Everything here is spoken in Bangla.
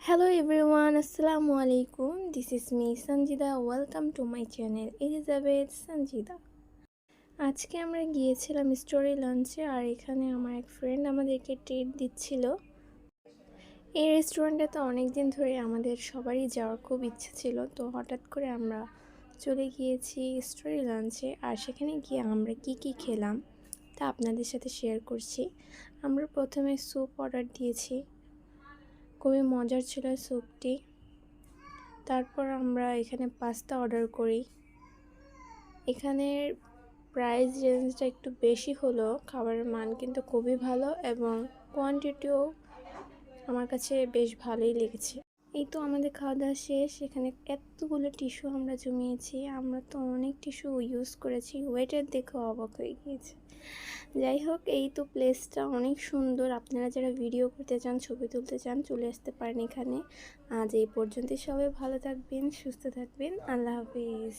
Hello everyone, Assalamu alaikum. This is me Sanjida. Welcome to my channel Elizabeth Sanjida. আজকে আমরা গিয়েছিলাম স্টোরি লাঞ্চে আর এখানে আমার এক ফ্রেন্ড আমাদেরকে ট্রিট দিচ্ছিল এই রেস্টুরেন্টে অনেক দিন ধরে আমাদের সবারই যাওয়ার খুব ইচ্ছে ছিল তো হঠাৎ করে আমরা চলে গিয়েছি স্টোরি লাঞ্চে আর সেখানে গিয়ে আমরা কি কি খেলাম তা আপনাদের সাথে শেয়ার করছি আমরা প্রথমে স্যুপ অর্ডার দিয়েছি খুবই মজার ছিল স্যুপটি। তারপর আমরা এখানে পাস্তা অর্ডার করি। এখানের প্রাইস রেঞ্জটা একটু বেশি হলো, খাবারের মান কিন্তু খুবই ভালো এবং কোয়ান্টিটিও আমার কাছে বেশ ভালোই লেগেছে। এই তো আমাদের খাওয়া দাওয়া শেষ। এখানে এতগুলো টিস্যু আমরা জমিয়েছি। আমরা তো অনেক টিস্যু ইউজ করেছি। ওয়েটের দেখে অবাক হয়ে গিয়েছে। যাই হোক, এই তো প্লেসটা অনেক সুন্দর। আপনারা যারা ভিডিও করতে চান, ছবি তুলতে চান, চলে আসতে পারেন এখানে। আজ এই পর্যন্তই। সবাই ভালো থাকবেন, সুস্থ থাকবেন। আল্লাহ হাফিজ।